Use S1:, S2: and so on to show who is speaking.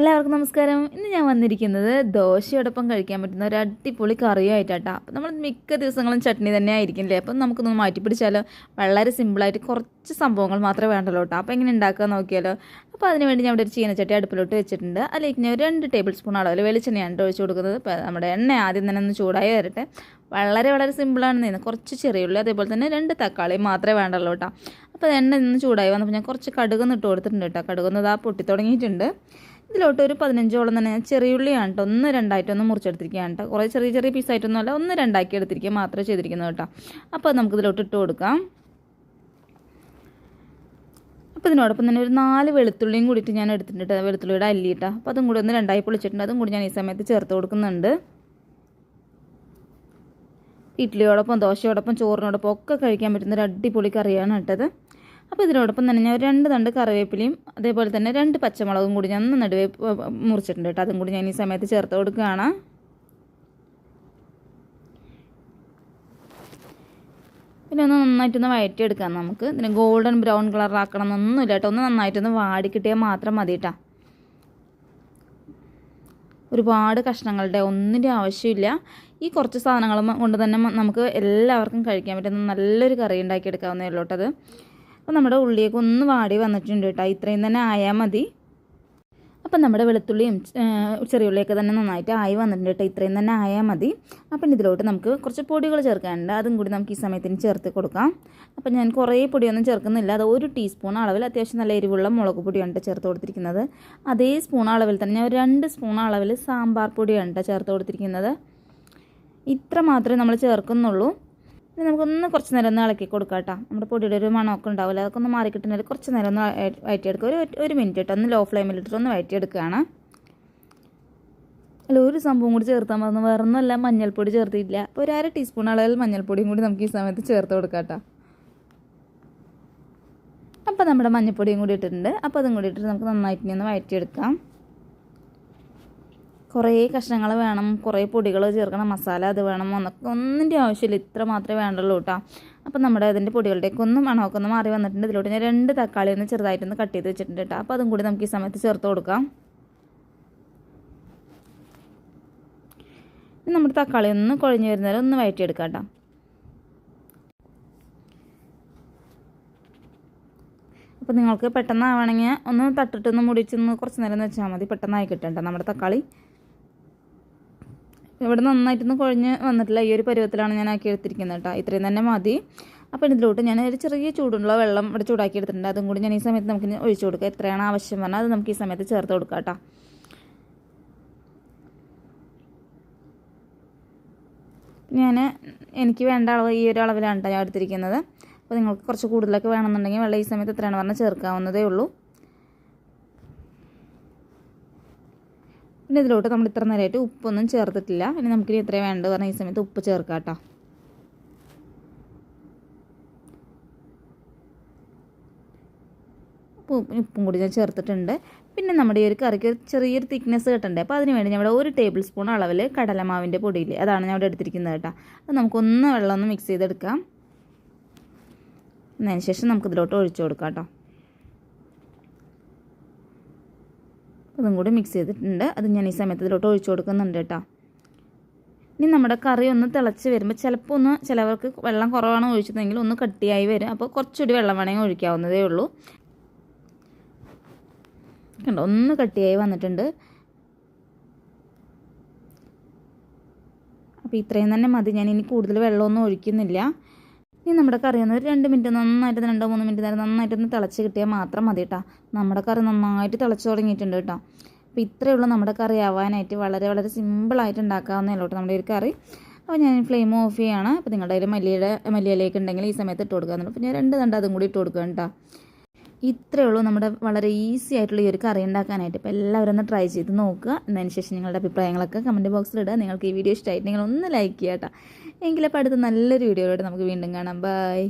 S1: എല്ലാവർക്കും നമസ്കാരം. ഇന്ന് ഞാൻ വന്നിരിക്കുന്നത് ദോശയോടൊപ്പം കഴിക്കാൻ പറ്റുന്ന ഒരു അടിപൊളി കറിയായിട്ടാട്ടോ. അപ്പോൾ നമ്മൾ മിക്ക ദിവസങ്ങളും ചട്നി തന്നെ ആയിരിക്കും അല്ലേ അപ്പം നമുക്കൊന്ന് മാറ്റി പിടിച്ചാലോ വളരെ സിമ്പിളായിട്ട് കുറച്ച് സംഭവങ്ങൾ മാത്രമേ വേണ്ടല്ലോ കേട്ടോ. അപ്പോൾ എങ്ങനെ ഉണ്ടാക്കുക നോക്കിയാലോ? അപ്പോൾ അതിനുവേണ്ടി ഞാൻ ഇവിടെ ഒരു ചീനച്ചട്ടി അടുപ്പിലോട്ട് വെച്ചിട്ടുണ്ട്. അതിലേക്ക് ഞാൻ രണ്ട് ടേബിൾ സ്പൂൺ അളവിൽ വെളിച്ചെണ്ണയാണ് ഒഴിച്ച് കൊടുക്കുന്നത്. നമ്മുടെ എണ്ണ ആദ്യം തന്നെ ഒന്ന് ചൂടായി വരട്ടെ. വളരെ വളരെ സിമ്പിളാണ് നിന്ന് കുറച്ച് ചെറിയുള്ളി അതേപോലെ തന്നെ രണ്ട് തക്കാളി മാത്രമേ വേണ്ടല്ലോ കേട്ടോ. അപ്പോൾ എണ്ണ നിന്ന് ചൂടായി വന്നപ്പോൾ ഞാൻ കുറച്ച് കടുകൊന്ന് ഇട്ട് കൊടുത്തിട്ടുണ്ട് കേട്ടോ. കടുകൊന്ന് ഇതാ പൊട്ടി തുടങ്ങിയിട്ടുണ്ട് ഇതിലോട്ട് ഒരു പതിനഞ്ചോളം തന്നെ ചെറിയുള്ളിയാണ് കേട്ടോ. ഒന്ന് രണ്ടായിട്ട് രണ്ടായിട്ടൊന്ന് മുറിച്ചെടുത്തിരിക്കുകയാണ് കേട്ടോ. കുറേ ചെറിയ ചെറിയ പീസായിട്ടൊന്നും അല്ല ഒന്ന് രണ്ടാക്കി എടുത്തിരിക്കുക മാത്രമേ ചെയ്തിരിക്കുന്നത് കേട്ടോ. അപ്പോൾ നമുക്ക് ഇതിലോട്ട് ഇട്ട് കൊടുക്കാം. അപ്പോൾ ഇതിനോടൊപ്പം തന്നെ ഒരു നാല് വെളുത്തുള്ളിയും കൂടിയിട്ട് ഞാൻ എടുത്തിട്ടുണ്ട്. വെളുത്തുള്ളിയുടെ അല്ലിയിട്ട അപ്പോൾ അതും കൂടി ഒന്ന് രണ്ടായി പൊളിച്ചിട്ടുണ്ട്. അതും കൂടി ഞാൻ ഈ സമയത്ത് ചേർത്ത് കൊടുക്കുന്നുണ്ട്. ഇഡ്ഡലിയോടൊപ്പം ദോശയോടൊപ്പം ചോറിനോടൊപ്പം ഒക്കെ കഴിക്കാൻ പറ്റുന്ന ഒരു അടിപൊളി കറിയാണ് കേട്ടത്. അപ്പോൾ ഇതിനോടൊപ്പം തന്നെ ഞാൻ രണ്ട് തണ്ട് കറിവേപ്പിലയും അതേപോലെ തന്നെ രണ്ട് പച്ചമുളകും കൂടി ഞാൻ നടുവേ മുറിച്ചിട്ടുണ്ട് കേട്ടോ. അതും കൂടി ഞാൻ ഈ സമയത്ത് ചേർത്ത് കൊടുക്കുകയാണ്. പിന്നെ ഒന്ന് നന്നായിട്ടൊന്ന് വഴറ്റിയെടുക്കാം നമുക്ക്. ഇതിന് ഗോൾഡൻ ബ്രൗൺ കളറാക്കണം എന്നൊന്നുമില്ല കേട്ടോ. ഒന്ന് നന്നായിട്ടൊന്ന് വാടി കിട്ടിയാൽ മാത്രം മതി കേട്ടോ. ഒരുപാട് കഷ്ണങ്ങളുടെ ഒന്നിന്റെ ആവശ്യമില്ല. ഈ കുറച്ച് സാധനങ്ങൾ കൊണ്ട് തന്നെ നമുക്ക് എല്ലാവർക്കും കഴിക്കാൻ പറ്റുന്ന നല്ലൊരു കറി ഉണ്ടാക്കിയെടുക്കാവുന്നേ ഉള്ളൂ അത്. അപ്പോൾ നമ്മുടെ ഉള്ളിയൊക്കെ ഒന്ന് വാടി വന്നിട്ടുണ്ട് കേട്ടോ. ഇത്രയും തന്നെ ആയാൽ മതി. അപ്പം നമ്മുടെ വെളുത്തുള്ളിയും ചെറിയുള്ളിയൊക്കെ തന്നെ നന്നായിട്ട് ആയി വന്നിട്ടുണ്ട് കേട്ടോ. ഇത്രയും തന്നെ ആയാൽ മതി. അപ്പം ഇതിലോട്ട് നമുക്ക് കുറച്ച് പൊടികൾ ചേർക്കാനുണ്ട്. അതും കൂടി നമുക്ക് ഈ സമയത്തിന് ചേർത്ത് കൊടുക്കാം. അപ്പം ഞാൻ കുറേ പൊടിയൊന്നും ചേർക്കുന്നില്ല. അത് ഒരു ടീസ്പൂൺ അളവിൽ അത്യാവശ്യം നല്ല എരിവുള്ള മുളക് പൊടിയാണ് ചേർത്ത് കൊടുത്തിരിക്കുന്നത്. അതേ സ്പൂൺ അളവിൽ തന്നെ ഞാൻ രണ്ട് സ്പൂൺ അളവിൽ സാമ്പാർ പൊടിയാണ് ചേർത്ത് കൊടുത്തിരിക്കുന്നത്. ഇത്ര മാത്രമേ നമ്മൾ ചേർക്കുന്നുള്ളൂ. ഇനി നമുക്കൊന്ന് കുറച്ച് നേരം ഒന്ന് ഇളക്കി കൊടുക്കാം കേട്ടോ. നമ്മുടെ പൊടിയുടെ ഒരു മണമൊക്കെ ഉണ്ടാവില്ല? അതൊക്കെ ഒന്ന് മാറി കിട്ടുന്നതിൽ കുറച്ച് നേരം ഒന്ന് വയറ്റിയെടുക്കുക ഒരു ഒരു മിനിറ്റ് കേട്ടോ. ഒന്ന് ലോ ഫ്ലെയിമിൽ ഇട്ടിട്ട് ഒന്ന് വയറ്റിയെടുക്കുകയാണ് അല്ല ഒരു സംഭവം കൂടി ചേർത്താൽ മതി. വേറെ ഒന്നുമല്ല മഞ്ഞൾപ്പൊടി ചേർത്തിട്ടില്ല. അപ്പോൾ ഒരു അര ടീസ്പൂൺ അളവിൽ മഞ്ഞൾപ്പൊടിയും കൂടി നമുക്ക് ഈ സമയത്ത് ചേർത്ത് കൊടുക്കാം കേട്ടോ. അപ്പോൾ നമ്മുടെ മഞ്ഞൾപ്പൊടിയും കൂടി ഇട്ടിട്ടുണ്ട്. അപ്പോൾ അതും കൂടി ഇട്ടിട്ട് നമുക്ക് നന്നായിട്ട് ഇനി ഒന്ന് വയറ്റിയെടുക്കാം കുറേ കഷ്ണങ്ങൾ വേണം കുറേ പൊടികൾ ചേർക്കണം മസാല അത് വേണം എന്നൊക്കെ ഒന്നിന്റെ ആവശ്യമില്ല ഇത്ര മാത്രമേ വേണ്ടുള്ളൂ കേട്ടോ. അപ്പം നമ്മുടെ അതിന്റെ പൊടികളുടെയൊക്കെ ഒന്നും മണമൊക്കെ ഒന്ന് മാറി വന്നിട്ടുണ്ട്. ഇതിലോട്ട് ഞാൻ രണ്ട് തക്കാളി ഒന്ന് ചെറുതായിട്ടൊന്ന് കട്ട് ചെയ്ത് വെച്ചിട്ടുണ്ട് കേട്ടോ. അപ്പോൾ അതും കൂടി നമുക്ക് ഈ സമയത്ത് ചേർത്ത് കൊടുക്കാം. നമ്മുടെ തക്കാളി ഒന്ന് കുഴഞ്ഞു വരുന്നവരെ ഒന്ന് വയറ്റിയെടുക്കാം കേട്ടോ. അപ്പോൾ നിങ്ങൾക്ക് പെട്ടെന്ന് ആവണമെങ്കിൽ ഒന്ന് തട്ടിട്ടൊന്ന് മുടിച്ചൊന്ന് കുറച്ച് നേരം വെച്ചാൽ മതി. പെട്ടെന്നായി കിട്ടണ്ട നമ്മുടെ തക്കാളി. ഇവിടെ നന്നായിട്ടൊന്നും കുഴഞ്ഞ് വന്നിട്ടില്ല. ഈ ഒരു പരുവത്തിലാണ് ഞാൻ ആക്കി എടുത്തിരിക്കുന്നത് കേട്ടോ. ഇത്രയും തന്നെ മതി. അപ്പോൾ ഇതിലോട്ട് ഞാൻ ഒരു ചെറിയ ചൂടുള്ള വെള്ളം ഇവിടെ ചൂടാക്കി എടുത്തിട്ടുണ്ട്. അതും കൂടി ഞാൻ ഈ സമയത്ത് നമുക്ക് ഒഴിച്ചു കൊടുക്കുക എത്രയാണ് ആവശ്യം പറഞ്ഞാൽ അത് നമുക്ക് ഈ സമയത്ത് ചേർത്ത് കൊടുക്കാം കേട്ടോ. ഞാൻ എനിക്ക് വേണ്ട അളവ് ഈ ഒരു അളവിലാണ് ഞാൻ എടുത്തിരിക്കുന്നത്. അപ്പോൾ നിങ്ങൾക്ക് കുറച്ച് കൂടുതലൊക്കെ വേണമെന്നുണ്ടെങ്കിൽ വെള്ളം ഈ സമയത്ത് എത്രയാണ് പറഞ്ഞാൽ ചേർക്കാവുന്നതേ ഉള്ളൂ. പിന്നെ ഇതിലോട്ട് നമ്മൾ ഇത്ര നേരമായിട്ട് ഉപ്പൊന്നും ചേർത്തിട്ടില്ല. ഇനി നമുക്കിനി എത്ര വേണ്ട പറഞ്ഞാൽ ഈ സമയത്ത് ഉപ്പ് ചേർക്കാം കേട്ടോ ഉപ്പും കൂടി ഞാൻ ചേർത്തിട്ടുണ്ട്. പിന്നെ നമ്മുടെ ഈ ഒരു കറിക്ക് ഒരു ചെറിയൊരു തിക്നെസ് കിട്ടണ്ടേ അപ്പോൾ അതിന് വേണ്ടി നമ്മുടെ ഒരു ടേബിൾ സ്പൂൺ അളവിൽ കടലമാവിന്റെ പൊടിയിൽ അതാണ് ഞാൻ ഇവിടെ എടുത്തിരിക്കുന്നത് കേട്ടോ. അത് നമുക്കൊന്ന് വെള്ളമൊന്ന് മിക്സ് ചെയ്തെടുക്കാം. അതിന് ശേഷം നമുക്കിതിലോട്ട് ഒഴിച്ചു കൊടുക്കാം കേട്ടോ. അതും കൂടി മിക്സ് ചെയ്തിട്ടുണ്ട്. അത് ഞാൻ ഈ സമയത്ത് ഇതിലോട്ട് ഒഴിച്ചു കൊടുക്കുന്നുണ്ട് കേട്ടോ. ഇനി നമ്മുടെ കറി ഒന്ന് തിളച്ച് വരുമ്പോൾ ചിലപ്പോൾ ഒന്ന് ചിലവർക്ക് വെള്ളം കുറവാണ് ഒഴിച്ചതെങ്കിൽ ഒന്ന് കട്ടിയായി വരും. അപ്പോൾ കുറച്ചുകൂടി വെള്ളം വേണമെങ്കിൽ ഒഴിക്കാവുന്നതേ ഉള്ളൂ. കണ്ടോ ഒന്ന് കട്ടിയായി വന്നിട്ടുണ്ട്. അപ്പോൾ ഇത്രയും തന്നെ മതി. ഞാൻ ഇനി കൂടുതൽ വെള്ളമൊന്നും ഒഴിക്കുന്നില്ല. ഇനി നമ്മുടെ കറി ഒന്ന് ഒരു രണ്ട് മിനിറ്റ് നന്നായിട്ട് രണ്ടോ മൂന്ന് മിനിറ്റ് നേരം നന്നായിട്ടൊന്ന് തിളച്ച് കിട്ടിയാൽ മാത്രം മതി കേട്ടോ നമ്മുടെ കറി നന്നായിട്ട് തിളച്ച് തുടങ്ങിയിട്ടുണ്ട് കേട്ടോ അപ്പോൾ ഇത്രയേ ഉള്ളൂ നമ്മുടെ കറി ആവാനായിട്ട് വളരെ വളരെ സിമ്പിളായിട്ട് ഉണ്ടാക്കാവുന്നേ ഉള്ളൂ നമ്മുടെ ഒരു കറി. അപ്പോൾ ഞാൻ ഫ്ലെയിം ഓഫ് ചെയ്യാണ്. അപ്പോൾ നിങ്ങളുടെ കയ്യിൽ മല്ലിയുടെ മല്ലിയിലേക്ക് ഉണ്ടെങ്കിൽ ഈ സമയത്ത് ഇട്ട് കൊടുക്കാറുണ്ട് അപ്പോൾ ഞാൻ രണ്ട് തണ്ട് അതും കൂടി ഇട്ട് കൊടുക്കുക കേട്ടോ ഇത്രയേ ഉള്ളൂ. നമ്മുടെ വളരെ ഈസി ആയിട്ടുള്ള ഈ ഒരു കറി ഉണ്ടാക്കാനായിട്ട്. ഇപ്പോൾ എല്ലാവരും ഒന്ന് ട്രൈ ചെയ്ത് നോക്കുക. എന്നതിന് ശേഷം നിങ്ങളുടെ അഭിപ്രായങ്ങളൊക്കെ കമന്റ് ബോക്സിൽ ഇടുക. നിങ്ങൾക്ക് ഈ വീഡിയോ ഇഷ്ടമായിട്ട് ഒന്ന് ലൈക്ക് ചെയ്യാം എങ്കിലപ്പോൾ അടുത്ത നല്ലൊരു വീഡിയോയിലൂടെ നമുക്ക് വീണ്ടും കാണാം. ബൈ